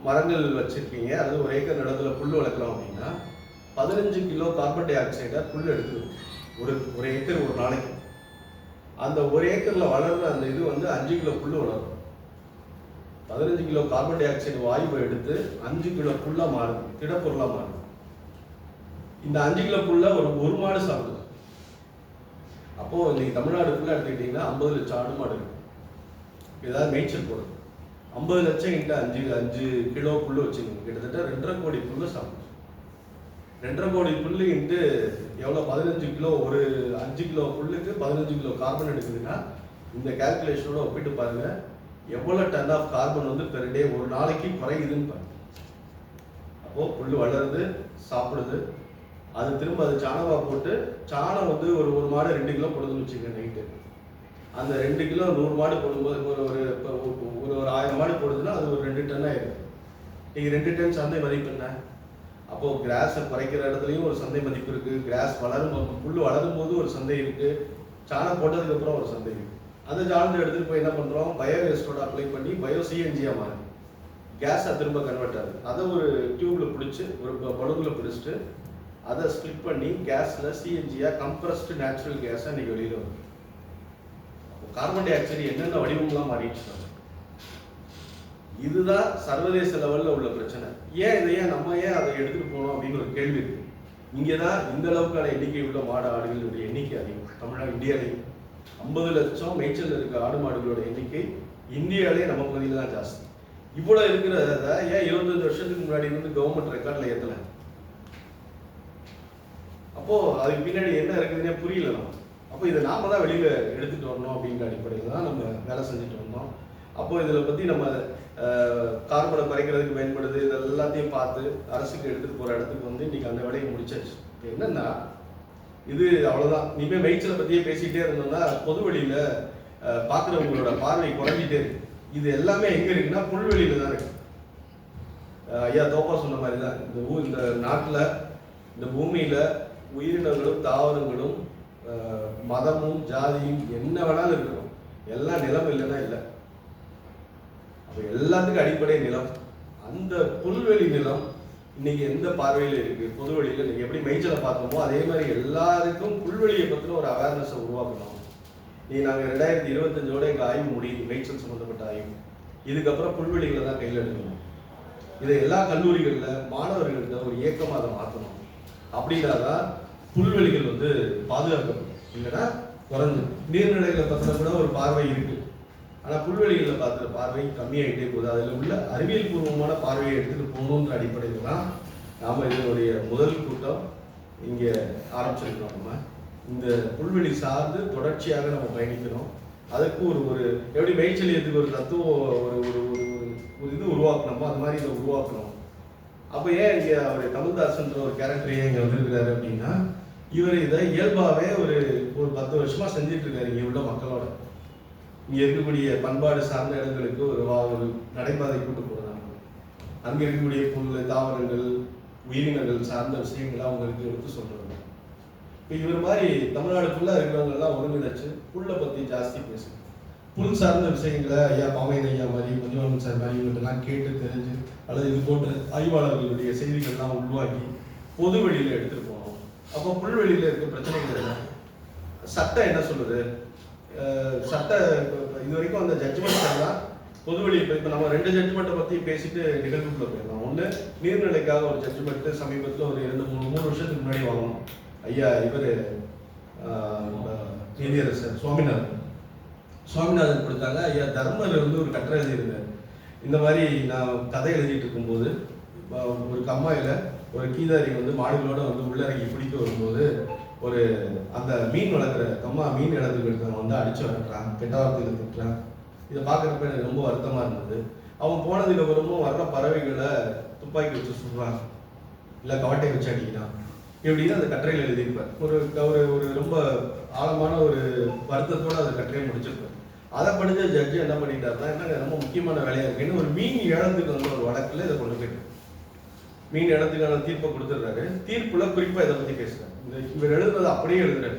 மரங்கள் வச்சிருக்கீங்க அது ஒரு ஏக்கர் நிலத்துல புல் வளர்க்குறோம் அப்படின்னா பதினஞ்சு கிலோ கார்பன் டை ஆக்சைடை புல் எடுத்துக்கணும். ஒரு ஒரு ஏக்கர் ஒரு நாளைக்கு. அந்த ஒரு ஏக்கர்ல வளர்ற அந்த இது வந்து அஞ்சு கிலோ புல் வளரும். பதினஞ்சு கிலோ கார்பன் டை ஆக்சைடு வாயுவை எடுத்து அஞ்சு கிலோ புல்லா மாறுது திடப்பொருளா மாறுது இந்த அஞ்சு கிலோ புல்ல ஒரு ஒரு மாடு சாப்பிடுது அப்போ இன்னைக்கு தமிழ்நாடு ஃபுல்லா எடுத்துக்கிட்டீங்கன்னா ஐம்பது லட்சம் ஆடு மாடு இருக்கும் ஏதாவது மேய்ச்சல் போடுது ஐம்பது லட்சம் கிட்ட அஞ்சு அஞ்சு கிலோ புல்லு வச்சுக்கோங்க. கிட்டத்தட்ட ரெண்டரை கோடி புல்லு சாப்பிடும் ரெண்டரை கோடி புல்லு இன்ட்டு எவ்வளோ பதினஞ்சு கிலோ ஒரு அஞ்சு கிலோ புல்லுக்கு பதினஞ்சு கிலோ கார்பன் எடுக்குதுன்னா இந்த கால்குலேஷனோட ஒப்பிட்டு பாருங்க. எவ்வளோ டன் ஆஃப் கார்பன் வந்து பெர் டே ஒரு நாளைக்கு குறையுதுன்னு பாருங்க. அப்போது புல் வளருது சாப்பிடுது. அது திரும்ப அது சாணவா போட்டு சாணம் வந்து ஒரு ஒரு மாடு ரெண்டு கிலோ போடுதுன்னு வச்சுக்கோங்க நைட்டு அந்த ரெண்டு கிலோ நூறு மாடு போடும்போது ஒரு ஒரு ஒரு- ஒரு ஆயிரம் மாடு போடுதுன்னா அது ஒரு ரெண்டு டன் ஆயிடும் நீங்கள் ரெண்டு டன் சந்தை மதிப்பு என்ன? அப்போ கிராஸை குறைக்கிற இடத்துலையும் ஒரு சந்தை மதிப்பு இருக்கு. கிராஸ் வளரும் புல் வளரும் போது ஒரு சந்தை இருக்கு. சாணம் போட்டதுக்கப்புறம் ஒரு சந்தை இருக்கு. அந்த சாணத்தை எடுத்துகிட்டு போய் என்ன பண்ணுறோம் பயோ வேஸ்டோட அப்ளை பண்ணி பயோ சிஎன்ஜியாக மாறுது கேஸை திரும்ப கன்வெர்ட் ஆகுது. அதை ஒரு டியூப்ல பிடிச்சி ஒரு ப- பிடிச்சிட்டு அதை ஸ்பிளிட் பண்ணி கேஸில் சிஎன்ஜியாக கம்ப்ரஸ்டு நேச்சுரல் கேஸாக இன்றைக்கி வெளியில் வருது. அப்போ கார்பன் டை ஆக்சைடு என்னென்ன வடிவங்களாக மாறிடுச்சு இதுதான் சர்வதேச லெவலில் உள்ள பிரச்சனை. ஏன் இதை ஏன் நம்ம ஏன் அதை எடுத்துகிட்டு போனோம் அப்படின்னு ஒரு கேள்வி இருக்கு. இங்கே தான் இந்த அளவுக்கான எண்ணிக்கை உள்ள மாடு ஆடுகளுடைய எண்ணிக்கை அதிகம். தமிழ்நாடு இந்தியாவிலேயும் ஐம்பது லட்சம் மேய்ச்சல் இருக்க ஆடு மாடுகளோட எண்ணிக்கை இந்தியாவிலே நம்ம பகுதியில் தான் ஜாஸ்தி. இவ்வளோ இருக்கிறத ஏன் இருபத்தஞ்சு வருஷத்துக்கு முன்னாடி இருந்து கவர்மெண்ட் ரெக்கார்டில் ஏற்றலை அப்போ அதுக்கு பின்னாடி என்ன இருக்குதுன்னே புரியல நம்ம அப்போ இதை நாம தான் வெளியில எடுத்துட்டு வரணும் அப்படிங்கிற அடிப்படையில் தான் நம்ம வேலை செஞ்சுட்டு வந்தோம். அப்போ இதில் பற்றி நம்ம கார்பனை குறைக்கிறதுக்கு பயன்படுது இது எல்லாத்தையும் பார்த்து அரசுக்கு எடுத்துகிட்டு போகிற இடத்துக்கு வந்து இன்னைக்கு அந்த வேலையை முடிச்சாச்சு. இப்போ என்னன்னா இது அவ்வளோதான் இனிமேல் மேய்ச்சலை பற்றியே பேசிகிட்டே இருந்தோம்னா பொது வெளியில் பார்க்குறவங்களோட பார்வை குறைஞ்சிட்டே இருக்கு. இது எல்லாமே எங்கே இருக்குன்னா புல்வெளியில் தான் இருக்கு. ஐயா தோப்பா சொன்ன மாதிரி தான் இந்த ஊ இந்த நாட்டில் இந்த பூமியில் உயிரினங்களும் தாவரங்களும் மதமும் ஜாதியும் என்ன வேணாலும் இருக்கணும். எல்லாம் நிலம் இல்லைன்னா இல்லை. அப்போ எல்லாத்துக்கும் அடிப்படை நிலம். அந்த புல்வெளி நிலம் இன்னைக்கு எந்த பார்வையில இருக்கு? பொதுவெளியில நீங்க எப்படி மெய்ச்சலை பார்த்தோமோ அதே மாதிரி எல்லாருக்கும் புல்வெளியை பற்றின ஒரு அவேர்னஸை உருவாக்கணும். நீ நாங்க ரெண்டாயிரத்தி இருபத்தஞ்சோட எங்கள் ஆய்வு முடியுது மெய்ச்சல் சம்மந்தப்பட்ட ஆய்வு இதுக்கப்புறம் புல்வெளிகளை தான் கையில் எடுக்கணும். இதை எல்லா கல்லூரிகளில் மாணவர்கள்ட்ட ஒரு இயக்கமாக அதை மாற்றணும். அப்படின்னா தான் புல்வெளிகள் வந்து பாதுகாக்கப்படும். இல்லைன்னா குறைஞ்சு நீர்நிலைகளை பார்த்தா கூட ஒரு பார்வை இருக்கு. ஆனால் புல்வெளிகளில் பார்க்குற பார்வை கம்மியாகிட்டே போகுது. அதில் உள்ள அறிவியல் பூர்வமான பார்வையை எடுத்துகிட்டு போகணுன்ற அடிப்படையில் தான் நாம் இதனுடைய முதல் கூட்டம் இங்கே ஆரம்பிச்சிருக்கோம் நம்ம. இந்த புல்வெளி சார்ந்து தொடர்ச்சியாக நம்ம பயணிக்கணும் அதுக்கு ஒரு ஒரு எப்படி மெய்ச்சலியத்துக்கு ஒரு தத்துவம் ஒரு ஒரு ஒரு ஒரு- ஒரு இது உருவாக்கணுமோ அது மாதிரி இதை உருவாக்கணும். அப்போ ஏன் இங்கே அவர் தமிழ்தாசன்ற ஒரு கேரக்டர் ஏன் இங்கே வந்திருக்கிறாரு அப்படின்னா இவர் இதை இயல்பாகவே ஒரு ஒரு பத்து வருஷமாக செஞ்சுட்டு இருக்காரு இங்கே உள்ள மக்களோட. இங்கே இருக்கக்கூடிய பண்பாடு சார்ந்த இடங்களுக்கு ஒரு வா- ஒரு நடைபாதை கூட்டு போகிறாங்க அங்கே இருக்கக்கூடிய புல் தாவரங்கள் உயிரினங்கள் சார்ந்த விஷயங்களை அவங்களுக்கு எடுத்து சொல்கிறாங்க இப்போ இவர் மாதிரி தமிழ்நாடு ஃபுல்லாக இருக்கிறவங்க எல்லாம் ஒருங்கிணைச்சு புல்லை பற்றி ஜாஸ்தி பேசு புல் சார்ந்த விஷயங்களை ஐயா பாமையன் ஐயா மாதிரி மஞ்சுவாளன் சார் மாதிரி இவங்கெல்லாம் கேட்டு தெரிஞ்சு அல்லது இது போன்ற ஆய்வாளர்களுடைய செய்திகள்லாம் உருவாக்கி பொது வழியில் எடுத்துருக்கோம் அப்போ புல்வெளியில் இருக்க பிரச்சனைகள் என்ன? சட்டம் என்ன சொல்லுது? சட்ட இது வரைக்கும் அந்த ஜட்ஜ்மெண்ட் எல்லாம் பொதுவெளி இப்போ இப்போ நம்ம ரெண்டு ஜட்ஜ்மெண்ட்டை பற்றி பேசிட்டு நிகழ்வுக்குள்ள போயிடலாம். ஒன்று நீர்நிலைக்காக ஒரு ஜட்ஜ்மெண்ட்டு சமீபத்தில் ஒரு இரண்டு மூணு மூணு வருஷத்துக்கு முன்னாடி வாங்கணும். ஐயா இவர் நீதியரசர் சுவாமிநாதன். சுவாமிநாதன் கொடுத்தாங்க. ஐயா தர்மர் வந்து ஒரு கட்டுரை எழுதியிருந்தார். இந்த மாதிரி நான் கதை எழுதிட்டு இருக்கும்போது இப்போ ஒரு கம்மாயில் ஒரு கீதாரி வந்து மாடுகளோட வந்து உள்ளறங்கி பிடிக்க வரும்போது ஒரு அந்த மீன் வளர்க்குற கம்மா மீன் இடத்துக்கு எடுத்தவங்க வந்து அடிச்சு வளர்க்குறான் கெட்ட வார்த்தையில் திட்டுறான். இதை பார்க்குறப்ப எனக்கு ரொம்ப வருத்தமா இருந்தது. அவன் போனதுக்கு அப்புறமும் வர்ற பறவைகளை துப்பாக்கி வச்சு சுடுறான். இல்லை கவட்டை வச்சு அடிக்கிறான். இப்படின்னு அந்த கட்டுரையில் எழுதியிருப்பேன் ஒரு ஒரு ஒரு ரொம்ப ஆழமான ஒரு வருத்தத்தோடு அந்த கட்டுரையை முடிச்சிருப்பேன் அதை படித்த ஜட்ஜி என்ன பண்ணிட்டாருன்னா என்ன ரொம்ப முக்கியமான வேலையா இருக்குன்னு ஒரு மீன் இழந்துக்கு வந்து ஒரு வழக்குல இதை கொண்டு போயிட்டு மீன் இடத்துக்கான தீர்ப்பை கொடுத்துருக்காரு தீர்ப்புல குறிப்பா இதை பத்தி பேசுறாரு. இந்த இவர் எழுதுனது அப்படியே எழுதுறாரு.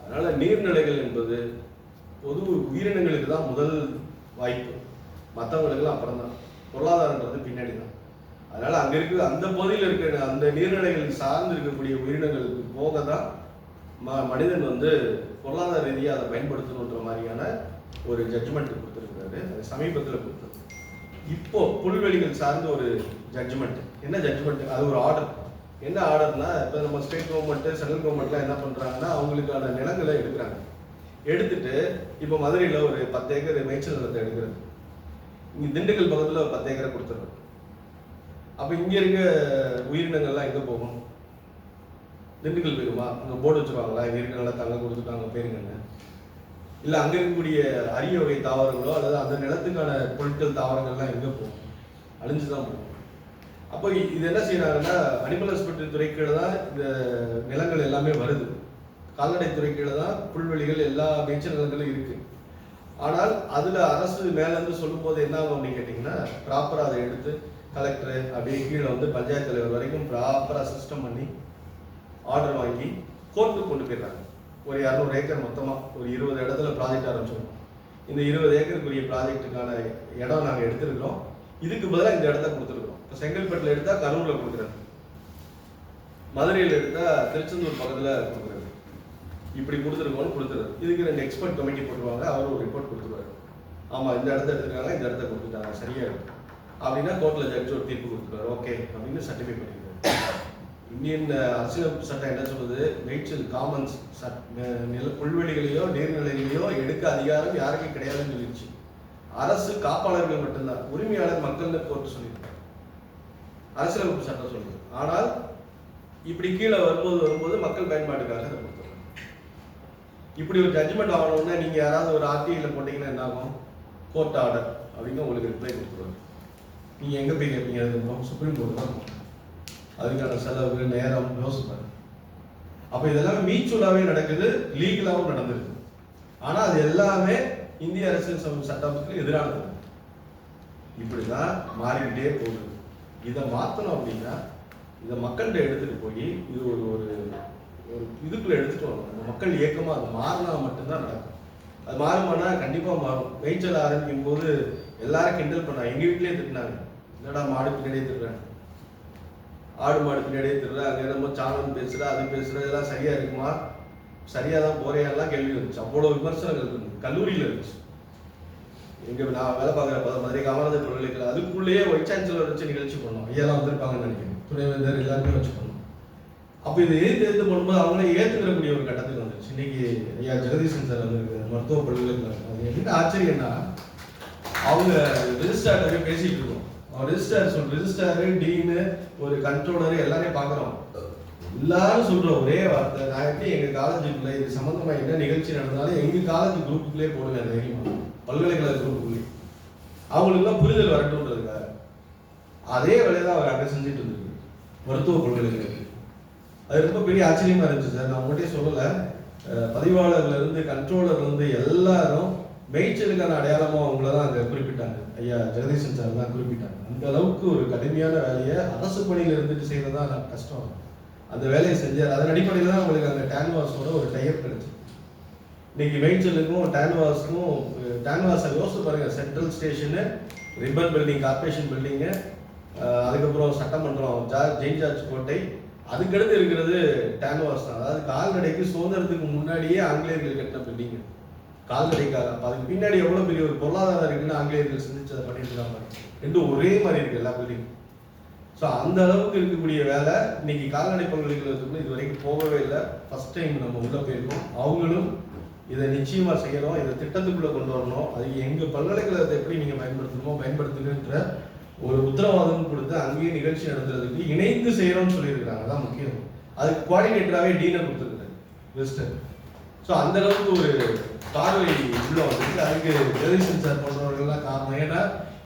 அதனால நீர்நிலைகள் என்பது பொது உயிரினங்களுக்கு தான் முதல் வாய்ப்பு. மற்றவங்களுக்குலாம் அப்புறம் தான் பொருளாதாரன்றது பின்னாடி தான் அதனால அங்க இருக்க அந்த பகுதியில் இருக்கிற அந்த நீர்நிலைகள் சார்ந்து இருக்கக்கூடிய உயிரினங்களுக்கு போக தான் ம மனிதன் வந்து பொருளாதார ரீதியாக அதை பயன்படுத்தணுன்ற மாதிரியான ஒரு ஜட்ஜ்மெண்ட் கொடுத்துருக்காரு அது சமீபத்தில் கொடுத்தது இப்போ புல்வெளிகள் சார்ந்த ஒரு ஜட்ஜ்மெண்ட் என்ன ஜட்ஜ்மெண்ட் அது ஒரு ஆர்டர் என்ன ஆர்டர்னா இப்போ நம்ம ஸ்டேட் கவர்மெண்ட் சென்ட்ரல் கவர்மெண்ட்லாம் என்ன பண்ணுறாங்கன்னா அவங்களுக்கான நிலங்களை எடுக்கிறாங்க. எடுத்துட்டு இப்போ மதுரையில் ஒரு பத்து ஏக்கர் மேய்ச்சல் நிலத்தை எடுக்கிறது இங்கே திண்டுக்கல் பக்கத்தில் ஒரு பத்து ஏக்கரை கொடுத்துருவோம் அப்போ இங்கே இருக்க உயிரினங்கள்லாம் எங்கே போகும்? திண்டுக்கல் போயிருமா? அங்கே போர்டு வச்சுருவாங்களா? இங்கே இருக்க நல்லா தங்க கொடுத்துட்டாங்க பேருங்கன்னு இல்ல அங்க இருக்கக்கூடிய அரிய வகை தாவரங்களோ அல்லது அந்த நிலத்துக்கான பொருட்கள் தாவரங்கள்லாம் எங்க போகும்? அழிஞ்சுதான் போகும். அப்போ இது என்ன செய்கிறாங்கன்னா அனிமல் ஹஸ்பண்டரி துறை கீழே தான் இந்த நிலங்கள் எல்லாமே வருது. கால்நடை துறை கீழே தான் புல்வெளிகள் எல்லா மேய்ச்சல் நிலங்களும் இருக்கு. ஆனால் அதுல அரசு மேலேருந்து சொல்லும்போது என்ன ஆகும் அப்படின்னு கேட்டீங்கன்னா ப்ராப்பரா அதை எடுத்து கலெக்டர் அப்படியே கீழே வந்து பஞ்சாயத்து தலைவர் வரைக்கும் ப்ராப்பரா சிஸ்டம் பண்ணி ஆர்டர் வாங்கி கோர்ட்டுக்கு கொண்டு போயிடுறாங்க. ஒரு இரநூறு ஏக்கர் மொத்தமாக ஒரு இருபது இடத்துல ப்ராஜெக்ட் ஆரம்பிச்சிருக்கோம் இந்த இருபது ஏக்கருக்குரிய ப்ராஜெக்ட்டுக்கான இடம் நாங்கள் எடுத்திருக்கிறோம். இதுக்கு பதிலாக இந்த இடத்த கொடுத்துருக்கோம் இப்போ செங்கல்பட்டில் எடுத்தால் கரூரில் கொடுக்குறது மதுரையில் எடுத்தால் திருச்செந்தூர் பக்கத்துல கொடுக்குறது இப்படி கொடுத்துருக்கோம்னு கொடுத்துருது இதுக்கு ரெண்டு எக்ஸ்பர்ட் கமிட்டி போட்டுருவாங்க அவர் ஒரு ரிப்போர்ட் கொடுத்துருவாரு. ஆமா இந்த இடத்த எடுத்துருக்காங்க இந்த இடத்த கொடுத்துட்டாங்க. சரியா இருக்கு. அப்படின்னா கோர்ட்டில் ஜட்ஜ் ஒரு தீர்ப்பு கொடுத்துருவாரு. ஓகே அப்படின்னு சர்டிஃபை பண்ணிடுவாரு இந்தியன் அரசியல் சட்டம் என்ன சொல்லுது மேய்ச்சல் காமன்ஸ் நில புல்வெளிகளையோ நீர்நிலைகளையோ எடுக்க அதிகாரம் யாருக்கும் கிடையாதுன்னு சொல்லிடுச்சு அரசு காப்பாளர்கள் மட்டும்தான். உரிமையாளர் மக்கள்னு கோர்ட்டு சொல்லியிருக்காங்க. அரசியலமைப்பு சட்டம் சொல்லுது ஆனால் இப்படி கீழே வரும்போது வரும்போது மக்கள் பயன்பாட்டுக்காக அதை கொடுத்துருவாங்க இப்படி ஒரு ஜட்ஜ்மெண்ட் ஆகணும்னா நீங்கள் யாராவது ஒரு ஆர்டிஐயில் போட்டிங்கன்னா என்ன ஆகும்? கோர்ட் ஆர்டர் அப்படின்னு உங்களுக்கு ரிப்ளை கொடுத்துருவாங்க. நீங்கள் எங்கே போய் கேட்பீங்க சுப்ரீம் கோர்ட் தான் அதுக்கான செலவு நேரம் யோசிப்பாங்க அப்ப இதெல்லாம் மீச்சுவலாவே நடக்குது லீகலாவும் நடந்திருக்கு. ஆனா அது எல்லாமே இந்திய அரசியல் சமூக சட்டத்துக்கு எதிரானது. இப்படிதான் மாறிக்கிட்டே போகுது. இதை மாத்தணும் அப்படின்னா இதை மக்கள்கிட்ட எடுத்துட்டு போய் இது ஒரு ஒரு ஒரு இதுக்குள்ள எடுத்துட்டு வரணும். இந்த மக்கள் இயக்கமா அது மாறினா மட்டும்தான் நடக்கும். அது மாறுமானா கண்டிப்பா மாறும். மேய்ச்சல் ஆரம்பிக்கும் போது எல்லாரும் கிண்டல் பண்ணாங்க. எங்க வீட்லயே திட்டினாங்க. என்னடா மாடு பின்னாடியே திட்டுறாங்க. ஆடு மாடு பின்னாடியே திருடுற அங்கே என்னமோ சாணம் பேசுற அது பேசுற இதெல்லாம் சரியா இருக்குமா? சரியா தான் போறையெல்லாம் கேள்வி இருந்துச்சு அவ்வளோ விமர்சனங்கள் இருந்துச்சு. கல்லூரியில் இருந்துச்சு. இங்க நான் வேலை பார்க்குற ப- மதுரை காமராஜர் பல்கலைக்கழகம் அதுக்குள்ளேயே வைஸ் சான்சலர் வச்சு நிகழ்ச்சி பண்ணோம். ஐயெல்லாம் வந்திருப்பாங்கன்னு நினைக்கிறேன். துணைவேந்தர் எல்லாருமே வச்சு பண்ணோம். அப்போ இதை எதிர்த்து எதிர்த்து பண்ணும்போது அவங்களே ஏற்றுக்கிறக்கூடிய ஒரு கட்டத்துக்கு வந்துருச்சு. இன்னைக்கு ஐயா ஜெகதீசன் சார் வந்துருக்கு மருத்துவ பல்கலைக்கழகம் அது என்ன ஆச்சரியம்னா அவங்க ரெஜிஸ்டார்ட்ட பேசிட்டு இருக்கோம். ரெஜிஸ்டர் சொல் ரெஜிஸ்டாரு டீனு ஒரு கண்ட்ரோலரு எல்லாரையும் பார்க்குறோம். எல்லாரும் சொல்ற ஒரே வார்த்தை நான் எப்படி எங்க காலேஜுக்குள்ள இது சம்பந்தமா என்ன நிகழ்ச்சி நடந்தாலும் எங்க காலேஜ் குரூப்புக்குள்ளே போடுங்க தைரியமா. பல்கலைக்கழக குரூப்புக்குள்ளே அவங்களுக்குலாம் புரிதல் வரட்டும்ன்றதுக்காக அதே வேலையை தான் அவர் அங்கே செஞ்சுட்டு இருந்திருக்கு மருத்துவ பல்கலைக்கழகம் அது ரொம்ப பெரிய ஆச்சரியமா இருந்துச்சு சார். நான் உங்கள்கிட்டயே சொல்லலை. பதிவாளர்லேருந்து பதிவாளர்ல இருந்து கண்ட்ரோலர்ல இருந்து எல்லாரும் மேய்ச்சலுக்கான அடையாளமா அவங்கள தான் அங்கே குறிப்பிட்டாங்க. ஐயா ஜெகதீசன் சார் தான் குறிப்பிட்டாங்க. அந்த அளவுக்கு ஒரு கடுமையான வேலையை அரசு பணியில் இருந்துட்டு செய்யறதா கஷ்டம். அந்த வேலையை செஞ்சார் அதன் அடிப்படையில் தான் உங்களுக்கு அந்த டேன்வாஸோட ஒரு டைப் கிடைச்சி இன்னைக்கு மேய்ச்சலுக்கும் டேன்வாஸ்க்கும் டேன்வாஸை யோசிச்சு பாருங்க. Central station Ripon building corporation building அதுக்கப்புறம் சட்டமன்றம் ஜா- ஜெயின் ஜார்ஜ் கோட்டை அதுக்கடுத்து இருக்கிறது டேன்வாஸ் தான். அதாவது கால்நடைக்கு சுதந்திரத்துக்கு முன்னாடியே ஆங்கிலேயர்கள் கட்டின பில்டிங் கால்நடைக்காக அப்போ அதுக்கு பின்னாடி எவ்வளோ பெரிய ஒரு பொருளாதாரம் இருக்குன்னு ஆங்கிலேயர்கள் சிந்திச்சு அதை பண்ணிட்டு இருக்காங்க ரெண்டும் ஒரே மாதிரி இருக்கு எல்லா பில்டிங் ஸோ அந்த அளவுக்கு இருக்கக்கூடிய வேலை இன்னைக்கு கால்நடை பல்கலைக்கழகத்துக்குள்ள இது வரைக்கும் போகவே இல்லை. ஃபர்ஸ்ட் டைம் நம்ம உள்ளே போயிருக்கோம். அவங்களும் இதை நிச்சயமாக செய்யணும் இதை திட்டத்துக்குள்ளே கொண்டு வரணும். அது எங்கள் பல்கலைக்கழகத்தை எப்படி நீங்கள் பயன்படுத்தணுமோ பயன்படுத்துங்கன்ற ஒரு உத்தரவாதம் கொடுத்து அங்கேயே நிகழ்ச்சி நடத்துறதுக்கு இணைந்து செய்யறோம்னு சொல்லியிருக்காங்க அதான் முக்கியம். அதுக்கு குவாடினேட்டராகவே டீனை கொடுத்துருக்காரு. வெஸ்டர்ன் ஸோ அந்த அளவுக்கு ஒரு பார்வை உள்ள வந்துருக்கு அதுக்கு ஜெகதீஷன் சார் போன்றவர்கள்லாம் காரணம். ஏன்னா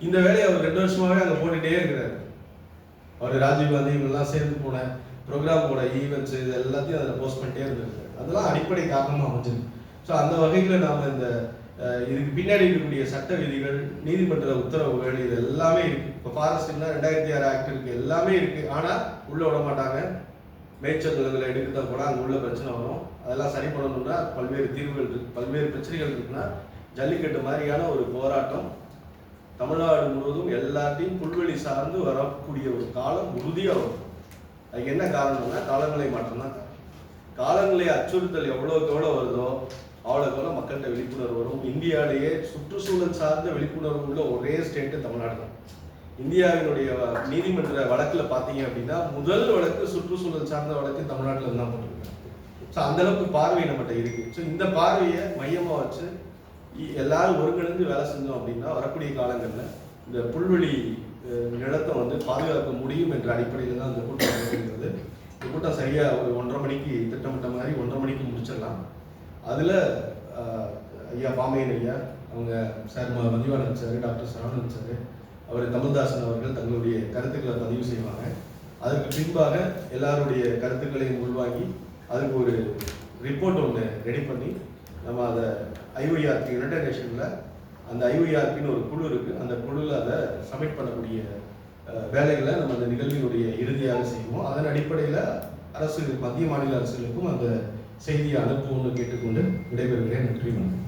இந்த வேலையை அவர் ரெண்டு வருஷமாவே அங்கே போட்டுட்டே இருக்கிறாரு. அவர் ராஜீவ் காந்தி இவங்கெல்லாம் சேர்ந்து போன ப்ரோக்ராமோட ஈவெண்ட்ஸ் இது எல்லாத்தையும் அதில் போஸ்ட் பண்ணிட்டே இருந்திருக்கு அதெல்லாம் அடிப்படை காரணமாக அமைஞ்சிருக்கு ஸோ அந்த வகையில் நாம் இந்த இதுக்கு பின்னாடி இருக்கக்கூடிய சட்ட விதிகள் நீதிமன்ற உத்தரவுகள் இது எல்லாமே இருக்கு. இப்போ ஃபாரஸ்ட்னா ரெண்டாயிரத்தி ஆறு ஆக்ட் இருக்கு. எல்லாமே இருக்கு. ஆனால் உள்ள விட மாட்டாங்க. மேய்ச்சல் நிலங்களை கூட அங்கே உள்ள பிரச்சனை வரும். அதெல்லாம் சரி பண்ணணும்னா பல்வேறு தீர்வுகள் இருக்கு. பல்வேறு பிரச்சனைகள் இருக்குன்னா ஜல்லிக்கட்டு மாதிரியான ஒரு போராட்டம் தமிழ்நாடு முழுவதும் எல்லாத்தையும் புல்வெளி சார்ந்து வரக்கூடிய ஒரு காலம் உறுதியாக வரும். அதுக்கு என்ன காரணம்னா காலநிலை மாற்றம் தான் காலநிலை அச்சுறுத்தல் எவ்வளோக்கெவ்வளோ வருதோ அவ்வளோக்கெவ்வளோ மக்கள்கிட்ட விழிப்புணர்வு வரும். இந்தியாவிலேயே சுற்றுச்சூழல் சார்ந்த விழிப்புணர்வு உள்ள ஒரே ஸ்டேட்டு தமிழ்நாடு தான். இந்தியாவினுடைய நீதிமன்ற வழக்கில் பார்த்தீங்க அப்படின்னா முதல் வழக்கு சுற்றுச்சூழல் சார்ந்த வழக்கு தமிழ்நாட்டில் தான் போட்டிருக்காங்க. ஸோ அந்தளவுக்கு பார்வை நம்மகிட்ட இருக்குது ஸோ இந்த பார்வையை மையமாக வச்சு எல்லாரும் ஒருங்கிணைந்து வேலை செஞ்சோம் அப்படின்னா வரக்கூடிய காலங்களில் இந்த புல்வெளி நிலத்தை வந்து பாதுகாக்க முடியும் என்ற அடிப்படையில் தான் இந்த கூட்டம் நடக்கிறது இந்த கூட்டம் சரியாக ஒரு ஒன்றரை மணிக்கு திட்டமிட்ட மாதிரி ஒன்றரை மணிக்கு முடிச்சிடலாம். அதில் ஐயா பாமையன் ஐயா அவங்க sir Mathivanan sir doctor Saravanan sir அவர் தமிழ்தாசன் அவர்கள் தங்களுடைய கருத்துக்களை பதிவு செய்வாங்க. அதற்கு பின்பாக எல்லாருடைய கருத்துக்களையும் உள்வாங்கி அதுக்கு ஒரு ரிப்போர்ட் ஒன்று ரெடி பண்ணி நம்ம அதை ஐஓஆர்பி யுனைடெட் நேஷனில் அந்த ஐஓஆர்பின்னு ஒரு குழு இருக்குது அந்த குழுவில் அதை சப்மிட் பண்ணக்கூடிய வேலைகளை நம்ம அந்த நிகழ்வினுடைய இறுதியாக செய்வோம். அதன் அடிப்படையில் அரசு மத்திய மாநில அரசுகளுக்கும் அந்த செய்தியை அனுப்புவோம்னு கேட்டுக்கொண்டு விடைபெறுகிறேன். நன்றி வணக்கம்.